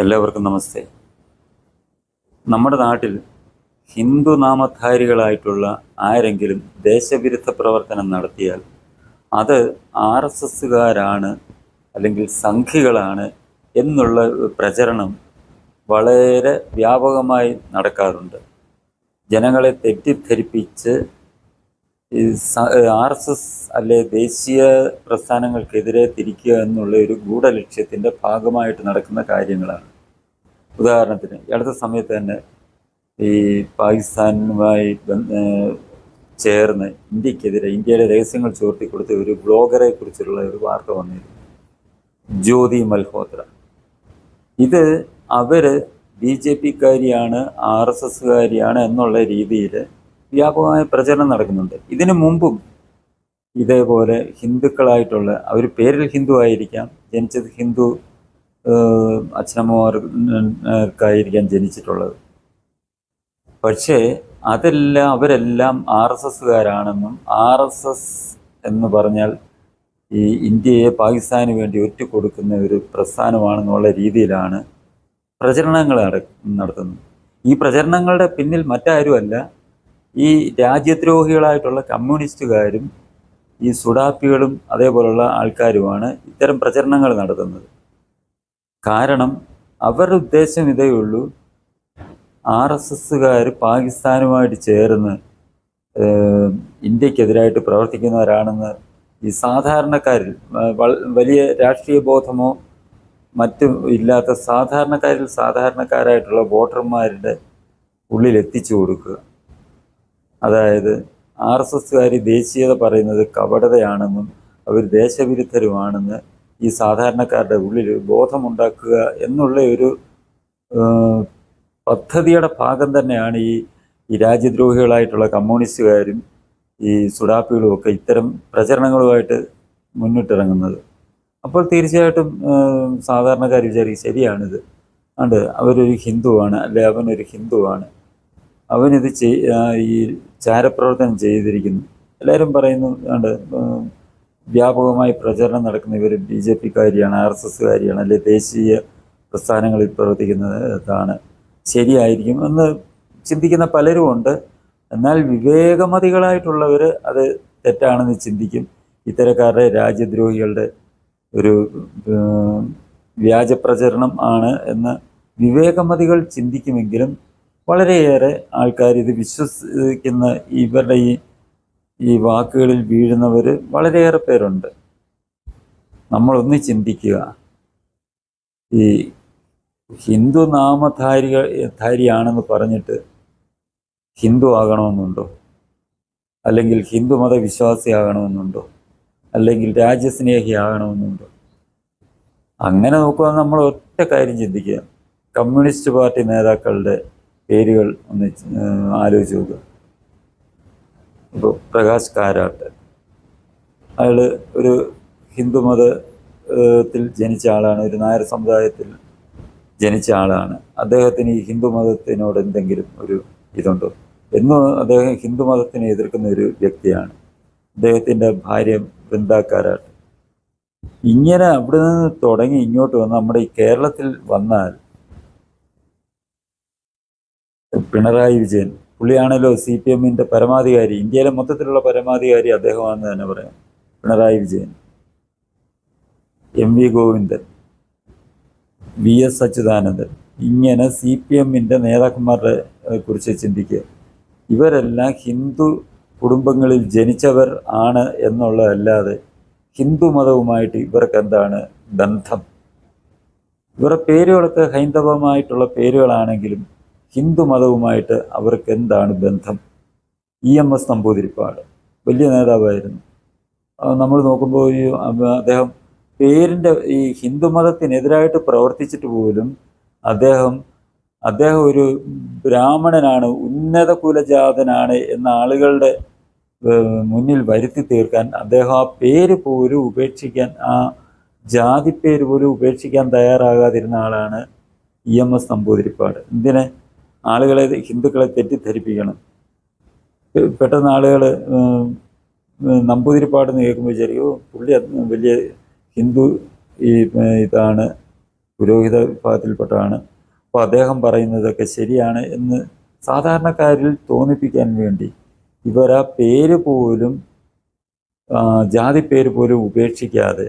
എല്ലാവർക്കും നമസ്തേ. നമ്മുടെ നാട്ടിൽ ഹിന്ദു നാമധാരികളായിട്ടുള്ള ആരെങ്കിലും ദേശവിരുദ്ധ പ്രവർത്തനം നടത്തിയാൽ അത് ആർ എസ് എസ്സുകാരാണ് അല്ലെങ്കിൽ സംഘികളാണ് എന്നുള്ള പ്രചരണം വളരെ വ്യാപകമായി നടക്കാറുണ്ട്. ജനങ്ങളെ തെറ്റിദ്ധരിപ്പിച്ച് ആർ എസ് എസ് അല്ലെ ദേശീയ പ്രസ്ഥാനങ്ങൾക്കെതിരെ തിരിക്കുക എന്നുള്ള ഒരു ഗൂഢലക്ഷ്യത്തിന്റെ ഭാഗമായിട്ട് നടക്കുന്ന കാര്യങ്ങളാണ്. ഉദാഹരണത്തിന് അടുത്ത സമയത്ത് തന്നെ ഈ പാകിസ്ഥാനുമായി ചേർന്ന് ഇന്ത്യക്കെതിരെ ഇന്ത്യയുടെ രഹസ്യങ്ങൾ ചോർത്തി കൊടുത്ത ഒരു ബ്ലോഗറെ കുറിച്ചുള്ള ഒരു വാർത്ത വന്നിരുന്നു. ജ്യോതി മൽഹോത്ര. ഇത് അവർ ബി ജെ പിക്കാരിയാണ് ആർ എസ് എസ്സുകാരിയാണ് എന്നുള്ള രീതിയിൽ വ്യാപകമായ പ്രചരണം നടക്കുന്നുണ്ട്. ഇതിനു മുമ്പും ഇതേപോലെ ഹിന്ദുക്കളായിട്ടുള്ള അവർ പേരിൽ ഹിന്ദു ആയിരിക്കാം ജനിച്ചത് ഹിന്ദു അച്ഛനമ്മമാർക്കായിരിക്കാം ജനിച്ചിട്ടുള്ളത്. പക്ഷേ അതെല്ലാം അവരെല്ലാം ആർ എസ് എസ്സുകാരാണെന്നും ആർ എസ് എസ് എന്ന് പറഞ്ഞാൽ ഈ ഇന്ത്യയെ പാകിസ്ഥാന് വേണ്ടി ഒറ്റുകൊടുക്കുന്ന ഒരു പ്രസ്ഥാനമാണെന്നുള്ള രീതിയിലാണ് പ്രചരണങ്ങൾ നടത്തുന്നത്. ഈ പ്രചരണങ്ങളുടെ പിന്നിൽ മറ്റാരുമല്ല ഈ രാജ്യദ്രോഹികളായിട്ടുള്ള കമ്മ്യൂണിസ്റ്റുകാരും ഈ സുഡാപ്പികളും അതേപോലുള്ള ആൾക്കാരുമാണ് ഇത്തരം പ്രചരണങ്ങൾ നടത്തുന്നത്. കാരണം അവരുടെ ഉദ്ദേശം ഇതേ ഉള്ളൂ. ആർ എസ് എസ്സുകാർ പാകിസ്ഥാനുമായിട്ട് ചേർന്ന് ഇന്ത്യക്കെതിരായിട്ട് പ്രവർത്തിക്കുന്നവരാണെന്ന് ഈ സാധാരണക്കാരിൽ വലിയ രാഷ്ട്രീയ ബോധമോ മറ്റും ഇല്ലാത്ത സാധാരണക്കാരിൽ സാധാരണക്കാരായിട്ടുള്ള വോട്ടർമാരുടെ ഉള്ളിൽ എത്തിച്ചു കൊടുക്കുക. അതായത് ആർ എസ് എസ്സുകാർ ദേശീയത പറയുന്നത് കപടതയാണെന്നും അവർ ദേശവിരുദ്ധരുമാണെന്ന് ഈ സാധാരണക്കാരുടെ ഉള്ളിൽ ബോധമുണ്ടാക്കുക എന്നുള്ള ഒരു പദ്ധതിയുടെ ഭാഗം തന്നെയാണ് ഈ ഈ രാജ്യദ്രോഹികളായിട്ടുള്ള കമ്മ്യൂണിസ്റ്റുകാരും ഈ സുഡാപ്പികളും ഒക്കെ ഇത്തരം പ്രചരണങ്ങളുമായിട്ട് മുന്നിട്ടിറങ്ങുന്നത്. അപ്പോൾ തീർച്ചയായിട്ടും സാധാരണക്കാർ വിചാരിക്കും ശരിയാണിത്. ഉണ്ട് അവരൊരു ഹിന്ദുവാണ് അല്ലെ അവനൊരു ഹിന്ദുവാണ്. അവനിത് ഈ ചാരപ്രവർത്തനം ചെയ്തിരിക്കുന്നു. എല്ലാവരും പറയുന്നു ഉണ്ട് വ്യാപകമായി പ്രചരണം നടക്കുന്ന ഇവർ ബി ജെ പിക്കാരിയാണ് ആർ എസ് എസ്സുകാരിയാണ് അല്ലെ ദേശീയ പ്രസ്ഥാനങ്ങളിൽ പ്രവർത്തിക്കുന്നതാണ് ശരിയായിരിക്കും എന്ന് ചിന്തിക്കുന്ന പലരും ഉണ്ട്. എന്നാൽ വിവേകമതികളായിട്ടുള്ളവർ അത് തെറ്റാണെന്ന് ചിന്തിക്കും. ഇത്തരക്കാരുടെ രാജ്യദ്രോഹികളുടെ ഒരു വ്യാജപ്രചരണം ആണ് എന്ന് വിവേകമതികൾ ചിന്തിക്കുമെങ്കിലും വളരെയേറെ ആൾക്കാർ ഇത് വിശ്വസിക്കുന്ന ഇവരുടെ ഈ ഈ വാക്കുകളിൽ വീഴുന്നവർ വളരെയേറെ പേരുണ്ട്. നമ്മളൊന്ന് ചിന്തിക്കുക. ഈ ഹിന്ദു നാമധാരികൾ ധാരിയാണെന്ന് പറഞ്ഞിട്ട് ഹിന്ദു ആകണമെന്നുണ്ടോ? അല്ലെങ്കിൽ ഹിന്ദു മതവിശ്വാസിയാകണമെന്നുണ്ടോ വിശ്വാസിയാകണമെന്നുണ്ടോ അല്ലെങ്കിൽ രാജ്യസ്നേഹിയാകണമെന്നുണ്ടോ അങ്ങനെ നോക്കുമ്പോൾ നമ്മൾ ഒറ്റ കാര്യം ചിന്തിക്കുക. കമ്മ്യൂണിസ്റ്റ് പാർട്ടി നേതാക്കളുടെ പേരുകൾ ഒന്ന് ആലോചിച്ച് നോക്കുക. ഇപ്പോൾ പ്രകാശ് കാരാട്ട് അയാൾ ഒരു ഹിന്ദുമതത്തിൽ ജനിച്ച ആളാണ് ഒരു നായർ സമുദായത്തിൽ ജനിച്ച ആളാണ്. അദ്ദേഹത്തിന് ഈ ഹിന്ദുമതത്തിനോട് എന്തെങ്കിലും ഒരു ഇതുണ്ടോ? എന്നും അദ്ദേഹം ഹിന്ദുമതത്തിനെ എതിർക്കുന്ന ഒരു വ്യക്തിയാണ്. അദ്ദേഹത്തിന്റെ ഭാര്യ വൃന്ദാക്കാരാട്ട്. ഇങ്ങനെ അവിടെ നിന്ന് തുടങ്ങി ഇങ്ങോട്ട് വന്ന് നമ്മുടെ ഈ കേരളത്തിൽ വന്നാൽ പിണറായി വിജയൻ പുള്ളിയാണല്ലോ സി പി എമ്മിന്റെ പരമാധികാരി. ഇന്ത്യയിലെ മൊത്തത്തിലുള്ള പരമാധികാരി അദ്ദേഹമാണെന്ന് തന്നെ പറയാം. Pinarayi Vijayan M V Govindan V S Achuthanandan ഇങ്ങനെ സി പി എമ്മിന്റെ നേതാക്കന്മാരുടെ കുറിച്ച് ചിന്തിക്കുക. ഇവരെല്ലാം ഹിന്ദു കുടുംബങ്ങളിൽ ജനിച്ചവർ ആണ് എന്നുള്ളതല്ലാതെ ഹിന്ദു മതവുമായിട്ട് ഇവർക്ക് എന്താണ് ബന്ധം? ഇവരുടെ പേരുകളൊക്കെ ഹൈന്ദവമായിട്ടുള്ള പേരുകളാണെങ്കിലും ഹിന്ദു മതവുമായിട്ട് അവർക്ക് എന്താണ് ബന്ധം? ഇ എം എസ് നമ്പൂതിരിപ്പാട്. വലിയ നേതാവായിരുന്നു. നമ്മൾ നോക്കുമ്പോൾ ഈ അദ്ദേഹം പേരിന്റെ ഈ ഹിന്ദു മതത്തിനെതിരായിട്ട് പ്രവർത്തിച്ചിട്ട് പോലും അദ്ദേഹം അദ്ദേഹം ഒരു ബ്രാഹ്മണനാണ് ഉന്നത കുലജാതനാണ് എന്ന ആളുകളുടെ മുന്നിൽ വരുത്തി തീർക്കാൻ അദ്ദേഹം ആ പേര് പോലും ഉപേക്ഷിക്കാൻ ആ ജാതി പേര് പോലും ഉപേക്ഷിക്കാൻ തയ്യാറാകാതിരുന്ന ആളാണ് ഇ എം എസ് നമ്പൂതിരിപ്പാട്. എന്തിന്? ആളുകളെ ഹിന്ദുക്കളെ തെറ്റിദ്ധരിപ്പിക്കണം. പെട്ടെന്ന് ആളുകൾ നമ്പൂതിരിപ്പാടെന്ന് കേൾക്കുമ്പോൾ വിചാരിക്കും "ഓ, പുള്ളി വലിയ ഹിന്ദു ഈ ഇതാണ് പുരോഹിത വിഭാഗത്തിൽപ്പെട്ടതാണ്. അപ്പോൾ അദ്ദേഹം പറയുന്നതൊക്കെ ശരിയാണ് എന്ന് സാധാരണക്കാരിൽ തോന്നിപ്പിക്കാൻ വേണ്ടി ഇവർ ആ പേര് പോലും ജാതി പേര് പോലും ഉപേക്ഷിക്കാതെ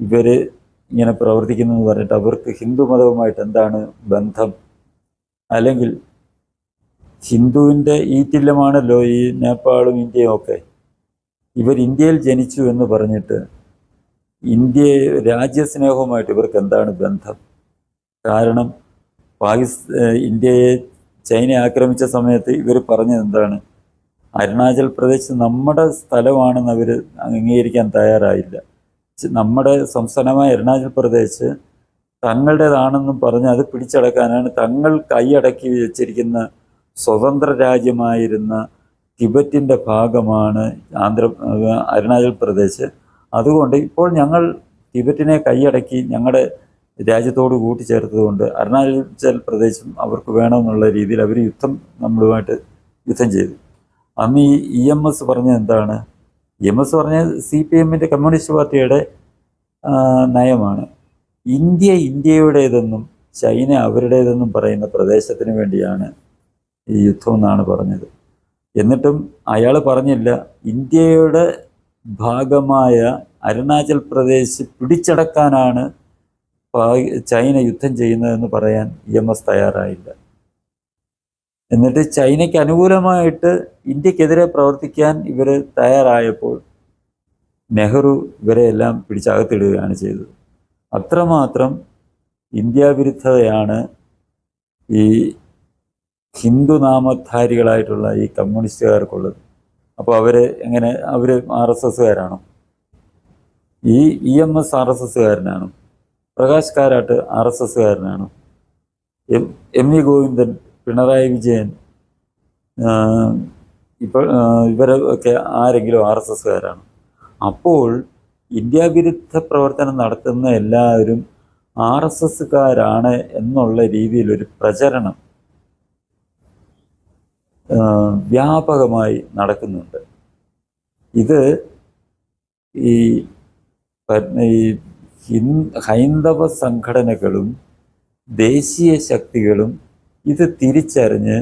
ഇവർ ഇങ്ങനെ പ്രവർത്തിക്കുന്നു എന്ന് പറഞ്ഞിട്ട് അവർക്ക് ഹിന്ദു മതവുമായിട്ട് എന്താണ് ബന്ധം? അല്ലെങ്കിൽ ഹിന്ദുവിന്റെ ഈറ്റില്ലമാണല്ലോ ഈ നേപ്പാളും ഇന്ത്യയും ഒക്കെ. ഇവർ ഇന്ത്യയിൽ ജനിച്ചു എന്ന് പറഞ്ഞിട്ട് ഇന്ത്യ രാജ്യസ്നേഹവുമായിട്ട് ഇവർക്ക് എന്താണ് ബന്ധം? കാരണം പാകിസ് ഇന്ത്യയെ ചൈന ആക്രമിച്ച സമയത്ത് ഇവർ പറഞ്ഞത് എന്താണ്? അരുണാചൽ പ്രദേശ് നമ്മുടെ സ്ഥലമാണെന്ന് അവർ അംഗീകരിക്കാൻ തയ്യാറായില്ല. നമ്മുടെ സംസ്ഥാനമായ അരുണാചൽ പ്രദേശ് തങ്ങളുടേതാണെന്നും പറഞ്ഞ് അത് പിടിച്ചടക്കാനാണ് തങ്ങൾ കൈയടക്കി വെച്ചിരിക്കുന്ന സ്വതന്ത്ര രാജ്യമായിരുന്ന ടിബറ്റിന്റെ ഭാഗമാണ് ആന്ധ്ര അരുണാചൽ പ്രദേശ്. അതുകൊണ്ട് ഇപ്പോൾ ഞങ്ങൾ ടിബറ്റിനെ കൈയടക്കി ഞങ്ങളുടെ രാജ്യത്തോട് കൂട്ടിച്ചേർത്തതുകൊണ്ട് അരുണാചൽ പ്രദേശം അവർക്ക് വേണമെന്നുള്ള രീതിയിൽ അവർ യുദ്ധം നമ്മളുമായിട്ട് യുദ്ധം ചെയ്തു. അന്ന് ഈ ഇ എം എസ് പറഞ്ഞത് എന്താണ്? ഇ എം എസ് പറഞ്ഞത് സി പി എമ്മിന്റെ കമ്മ്യൂണിസ്റ്റ് പാർട്ടിയുടെ നയമാണ്. ഇന്ത്യ ഇന്ത്യയുടേതെന്നും ചൈന അവരുടേതെന്നും പറയുന്ന പ്രദേശത്തിന് വേണ്ടിയാണ് ഈ യുദ്ധം എന്നാണ് പറഞ്ഞത്. എന്നിട്ടും അയാൾ പറഞ്ഞില്ല ഇന്ത്യയുടെ ഭാഗമായ അരുണാചൽ പ്രദേശ് പിടിച്ചടക്കാനാണ് ചൈന യുദ്ധം ചെയ്യുന്നതെന്ന് പറയാൻ ഇ എം എസ് തയ്യാറായില്ല. എന്നിട്ട് ചൈനയ്ക്ക് അനുകൂലമായിട്ട് ഇന്ത്യക്കെതിരെ പ്രവർത്തിക്കാൻ ഇവർ തയ്യാറായപ്പോൾ നെഹ്റു ഇവരെയെല്ലാം പിടിച്ചകത്തിടുകയാണ് ചെയ്തത്. അത്രമാത്രം ഇന്ത്യാവിരുദ്ധതയാണ് ഈ ഹിന്ദു നാമധാരികളായിട്ടുള്ള ഈ കമ്മ്യൂണിസ്റ്റുകാർക്കുള്ളത്. അപ്പോൾ അവർ എങ്ങനെ അവർ ആർ എസ് എസ്സുകാരാണോ? ഈ E M S R S എസ്സുകാരനാണോ? Prakash Karat R S എസ്സുകാരനാണോ? M M V Govindan Pinarayi Vijayan ഇപ്പോൾ ഇവരൊക്കെ ആരെങ്കിലും ആർ എസ് എസ്സുകാരാണ്? അപ്പോൾ ഇന്ത്യ വിരുദ്ധ പ്രവർത്തനം നടത്തുന്ന എല്ലാവരും ആർ എസ് എസ്സുകാരാണ് എന്നുള്ള രീതിയിലൊരു പ്രചരണം വ്യാപകമായി നടക്കുന്നുണ്ട്. ഇത് ഈ ഹൈന്ദവ സംഘടനകളും ദേശീയ ശക്തികളും ഇത് തിരിച്ചറിഞ്ഞ്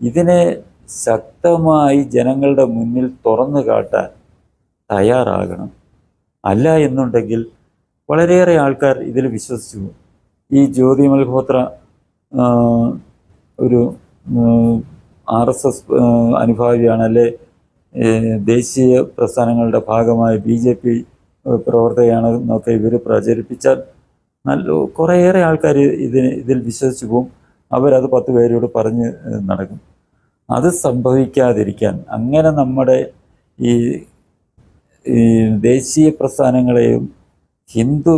ഇതിനെ ശക്തമായി ജനങ്ങളുടെ മുന്നിൽ തുറന്നു കാട്ടാൻ തയ്യാറാകണം. അല്ല എന്നുണ്ടെങ്കിൽ വളരെയേറെ ആൾക്കാർ ഇതിൽ വിശ്വസിച്ചു. ഈ ജ്യോതി മൽഹോത്ര ഒരു ആർ എസ് എസ് അനുഭാവിയാണ് അല്ലെ ദേശീയ പ്രസ്ഥാനങ്ങളുടെ ഭാഗമായ ബി ജെ പി പ്രവർത്തകയാണ് എന്നൊക്കെ ഇവർ പ്രചരിപ്പിച്ചാൽ നല്ല കുറേയേറെ ആൾക്കാർ ഇതിന് ഇതിൽ വിശ്വസിച്ചു പോകും അവരത് പത്ത് പേരോട് പറഞ്ഞ് നടക്കും. അത് സംഭവിക്കാതിരിക്കാൻ അങ്ങനെ നമ്മുടെ ഈ ദേശീയ പ്രസ്ഥാനങ്ങളെയും ഹിന്ദു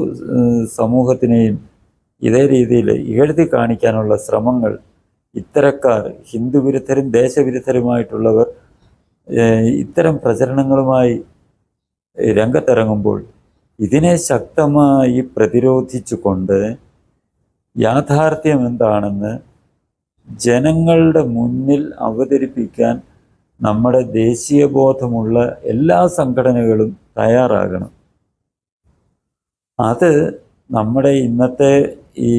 സമൂഹത്തിനെയും ഇതേ രീതിയിൽ എഴുതി കാണിക്കാനുള്ള ശ്രമങ്ങൾ ഇത്തരക്കാർ ഹിന്ദു വിരുദ്ധരും ദേശവിരുദ്ധരുമായിട്ടുള്ളവർ ഇത്തരം പ്രചരണങ്ങളുമായി രംഗത്തിറങ്ങുമ്പോൾ ഇതിനെ ശക്തമായി പ്രതിരോധിച്ചുകൊണ്ട് യാഥാർത്ഥ്യം എന്താണെന്ന് ജനങ്ങളുടെ മുന്നിൽ അവതരിപ്പിക്കാൻ നമ്മുടെ ദേശീയബോധമുള്ള എല്ലാ സംഘടനകളും തയ്യാറാകണം. അത് നമ്മുടെ ഇന്നത്തെ ഈ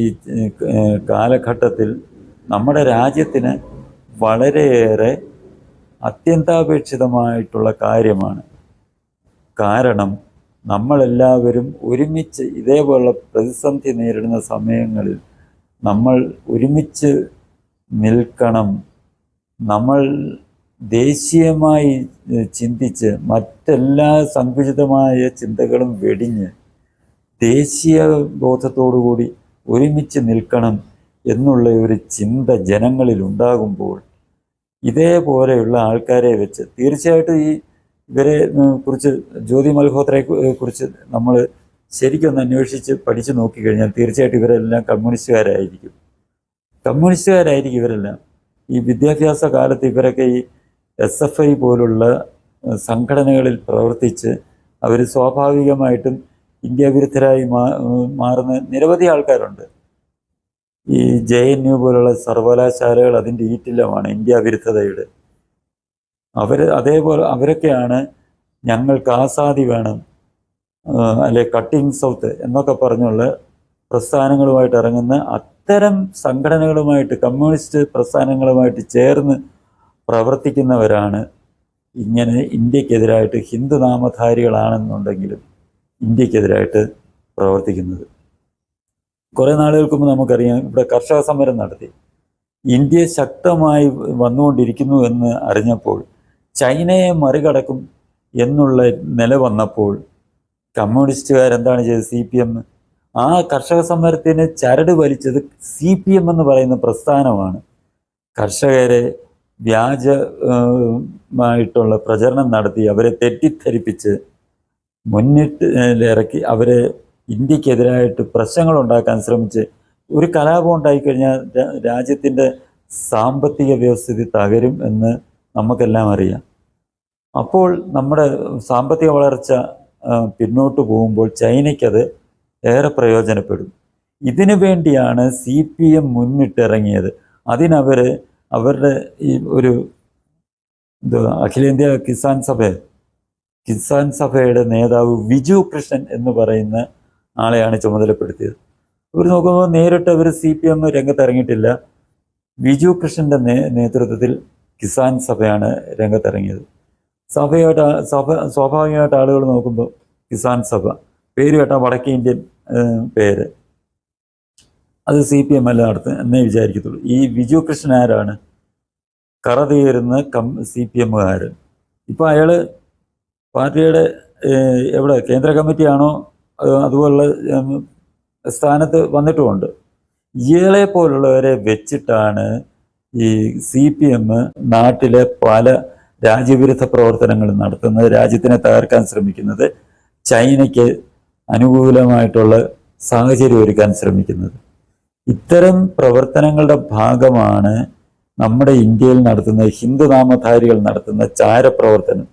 കാലഘട്ടത്തിൽ നമ്മുടെ രാജ്യത്തിന് വളരെയേറെ അത്യന്താപേക്ഷിതമായിട്ടുള്ള കാര്യമാണ്. കാരണം നമ്മളെല്ലാവരും ഒരുമിച്ച് ഇതേപോലുള്ള പ്രതിസന്ധി നേരിടുന്ന സമയങ്ങളിൽ നമ്മൾ ഒരുമിച്ച് നിൽക്കണം. നമ്മൾ ദേശീയമായി ചിന്തിച്ച് മറ്റെല്ലാ സങ്കുചിതമായ ചിന്തകളും വെടിഞ്ഞ് ദേശീയ ബോധത്തോടുകൂടി ഒരുമിച്ച് നിൽക്കണം എന്നുള്ള ഒരു ചിന്ത ജനങ്ങളിൽ ഉണ്ടാകുമ്പോൾ ഇതേപോലെയുള്ള ആൾക്കാരെ വെച്ച് തീർച്ചയായിട്ടും ഈ ഇവരെ കുറിച്ച് ജ്യോതി മൽഹോത്രയെ കുറിച്ച് നമ്മൾ ശരിക്കൊന്ന് അന്വേഷിച്ച് പഠിച്ചു നോക്കിക്കഴിഞ്ഞാൽ തീർച്ചയായിട്ടും ഇവരെല്ലാം കമ്മ്യൂണിസ്റ്റുകാരായിരിക്കും. കമ്മ്യൂണിസ്റ്റുകാരായിരിക്കും ഇവരെല്ലാം. ഈ വിദ്യാഭ്യാസ കാലത്ത് ഇവരൊക്കെ ഈ എസ് എഫ് ഐ പോലുള്ള സംഘടനകളിൽ പ്രവർത്തിച്ച് അവർ സ്വാഭാവികമായിട്ടും ഇന്ത്യ വിരുദ്ധരായി മാറുന്ന നിരവധി ആൾക്കാരുണ്ട്. ഈ ജെ എൻ യു പോലുള്ള സർവകലാശാലകൾ അതിന്റെ ഈറ്റില്ലമാണ് ഇന്ത്യ വിരുദ്ധതയുടെ. അവർ അതേപോലെ അവരൊക്കെയാണ് ഞങ്ങൾക്ക് ആസാദി വേണം അല്ലെ കട്ടിങ് സൗത്ത് എന്നൊക്കെ പറഞ്ഞുള്ള പ്രസ്ഥാനങ്ങളുമായിട്ട് ഇറങ്ങുന്ന അത്തരം സംഘടനകളുമായിട്ട് കമ്മ്യൂണിസ്റ്റ് പ്രസ്ഥാനങ്ങളുമായിട്ട് ചേർന്ന് പ്രവർത്തിക്കുന്നവരാണ് ഇങ്ങനെ ഇന്ത്യക്കെതിരായിട്ട് ഹിന്ദു നാമധാരികളാണെന്നുണ്ടെങ്കിലും ഇന്ത്യക്കെതിരായിട്ട് പ്രവർത്തിക്കുന്നത്. കുറേ നാളുകൾക്ക് മുമ്പ് നമുക്കറിയാം ഇവിടെ കർഷക സമരം നടത്തി. ഇന്ത്യ ശക്തമായി വന്നുകൊണ്ടിരിക്കുന്നു എന്ന് അറിഞ്ഞപ്പോൾ ചൈനയെ മറികടക്കും എന്നുള്ള നില വന്നപ്പോൾ കമ്മ്യൂണിസ്റ്റുകാരെന്താണ് ചെയ്തത്? C P M. ആ കർഷക സമരത്തിന് ചരട് വലിച്ചത് സി പി എം എന്ന് പറയുന്ന പ്രസ്ഥാനമാണ്. കർഷകരെ വ്യാജമായിട്ടുള്ള പ്രചരണം നടത്തി അവരെ തെറ്റിദ്ധരിപ്പിച്ച് മുന്നിട്ട് ഇറക്കി അവരെ ഇന്ത്യക്കെതിരായിട്ട് പ്രശ്നങ്ങൾ ഉണ്ടാക്കാൻ ശ്രമിച്ച് ഒരു കലാപം ഉണ്ടായിക്കഴിഞ്ഞാൽ രാജ്യത്തിന്റെ സാമ്പത്തിക വ്യവസ്ഥിതി തകരും എന്ന് നമുക്കെല്ലാം അറിയാം. അപ്പോൾ നമ്മുടെ സാമ്പത്തിക വളർച്ച പിന്നോട്ട് പോകുമ്പോൾ ചൈനയ്ക്കത് ഏറെ പ്രയോജനപ്പെടും. ഇതിനു വേണ്ടിയാണ് സി പി എം മുന്നിട്ടിറങ്ങിയത്. അതിനവർ അവരുടെ ഈ ഒരു അഖിലേന്ത്യാ കിസാൻ സഭ കിസാൻ സഭയുടെ നേതാവ് വിജു കൃഷ്ണൻ എന്ന് പറയുന്ന ആളെയാണ് ചുമതലപ്പെടുത്തിയത്. ഇവർ നോക്കുമ്പോൾ നേരിട്ട് അവർ സി പി എം രംഗത്തിറങ്ങിയിട്ടില്ല. വിജു കൃഷ്ണന്റെ നേ നേതൃത്വത്തിൽ കിസാൻ സഭയാണ് രംഗത്തിറങ്ങിയത്. സഭയായിട്ട് സഭ സ്വാഭാവികമായിട്ട് ആളുകൾ നോക്കുമ്പോൾ കിസാൻ സഭ. പേര് കേട്ടാൽ വടക്കേ ഇന്ത്യൻ പേര്. അത് സി പി എം അല്ല നടത്തുക എന്നേ വിചാരിക്കത്തുള്ളൂ. ഈ വിജു കൃഷ്ണൻ ആരാണ്? കറ തീരുന്ന കം സി പി എമ്മുകാരൻ ഇപ്പോൾ അയാൾ പാർട്ടിയുടെ എവിടെ കേന്ദ്ര കമ്മിറ്റിയാണോ? അത് അതുപോലുള്ള സ്ഥാനത്ത് വന്നിട്ടുമുണ്ട്. ഇയാളെ പോലുള്ളവരെ വെച്ചിട്ടാണ് ഈ സി പി എം നാട്ടിലെ പല രാജ്യവിരുദ്ധ പ്രവർത്തനങ്ങൾ നടത്തുന്നത് രാജ്യത്തിനെ തകർക്കാൻ ശ്രമിക്കുന്നത് ചൈനയ്ക്ക് അനുകൂലമായിട്ടുള്ള സാഹചര്യം ഒരുക്കാൻ ശ്രമിക്കുന്നത്. ഇത്തരം പ്രവർത്തനങ്ങളുടെ ഭാഗമാണ് നമ്മുടെ ഇന്ത്യയിൽ നടത്തുന്ന ഹിന്ദുനാമധാരികൾ നടത്തുന്ന ചാരപ്രവർത്തനം.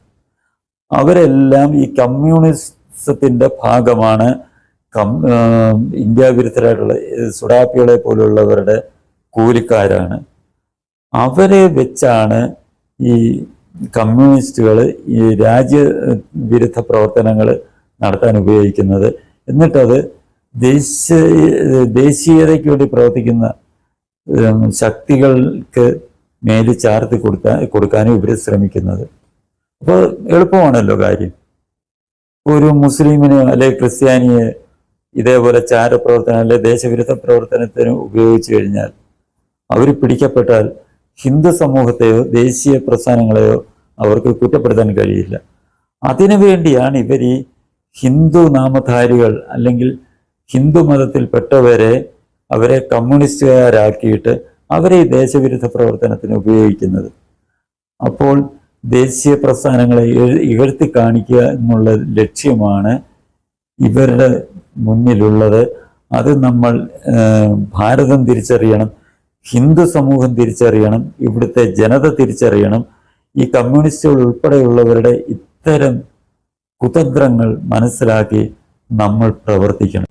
അവരെല്ലാം ഈ കമ്മ്യൂണിസത്തിന്റെ ഭാഗമാണ്. കം ഇന്ത്യ വിരുദ്ധരായിട്ടുള്ള സുഡാപ്പികളെ പോലുള്ളവരുടെ കൂലിക്കാരാണ്. അവരെ വെച്ചാണ് ഈ കമ്മ്യൂണിസ്റ്റുകൾ ഈ രാജ്യ വിരുദ്ധ പ്രവർത്തനങ്ങൾ നടത്താൻ ഉപയോഗിക്കുന്നത്. എന്നിട്ടത് ദേശീയ ദേശീയതയ്ക്ക് വേണ്ടി പ്രവർത്തിക്കുന്ന ശക്തികൾക്ക് മേൽ ചാർത്തി കൊടുക്കാൻ കൊടുക്കാനും ഇവർ ശ്രമിക്കുന്നത്. അപ്പോൾ എളുപ്പമാണല്ലോ കാര്യം. ഒരു മുസ്ലിമിനെ അല്ലെ ക്രിസ്ത്യാനിയെ ഇതേപോലെ ചാരപ്രവർത്തനം അല്ലെ ദേശവിരുദ്ധ പ്രവർത്തനത്തിന് ഉപയോഗിച്ചു കഴിഞ്ഞാൽ അവർ പിടിക്കപ്പെട്ടാൽ ഹിന്ദു സമൂഹത്തെയോ ദേശീയ പ്രസ്ഥാനങ്ങളെയോ അവർക്ക് കുറ്റപ്പെടുത്താൻ കഴിയില്ല. അതിനു വേണ്ടിയാണ് ഇവർ ഈ ഹിന്ദു നാമധാരികൾ അല്ലെങ്കിൽ ഹിന്ദു മതത്തിൽപ്പെട്ടവരെ അവരെ കമ്മ്യൂണിസ്റ്റുകാരാക്കിയിട്ട് അവരെ ഈ ദേശവിരുദ്ധ പ്രവർത്തനത്തിന് ഉപയോഗിക്കുന്നത്. അപ്പോൾ ദേശീയ പ്രസ്ഥാനങ്ങളെ ഇകഴ്ത്തി കാണിക്കുക എന്നുള്ള ലക്ഷ്യമാണ് ഇവരുടെ മുന്നിലുള്ളത്. അത് നമ്മൾ ഭാരതം തിരിച്ചറിയണം ഹിന്ദു സമൂഹം തിരിച്ചറിയണം ഇവിടുത്തെ ജനത തിരിച്ചറിയണം ഈ കമ്മ്യൂണിസ്റ്റുകൾ ഉൾപ്പെടെയുള്ളവരുടെ ഇത്തരം കുതന്ത്രങ്ങൾ മനസ്സിലാക്കി നമ്മൾ പ്രവർത്തിക്കണം.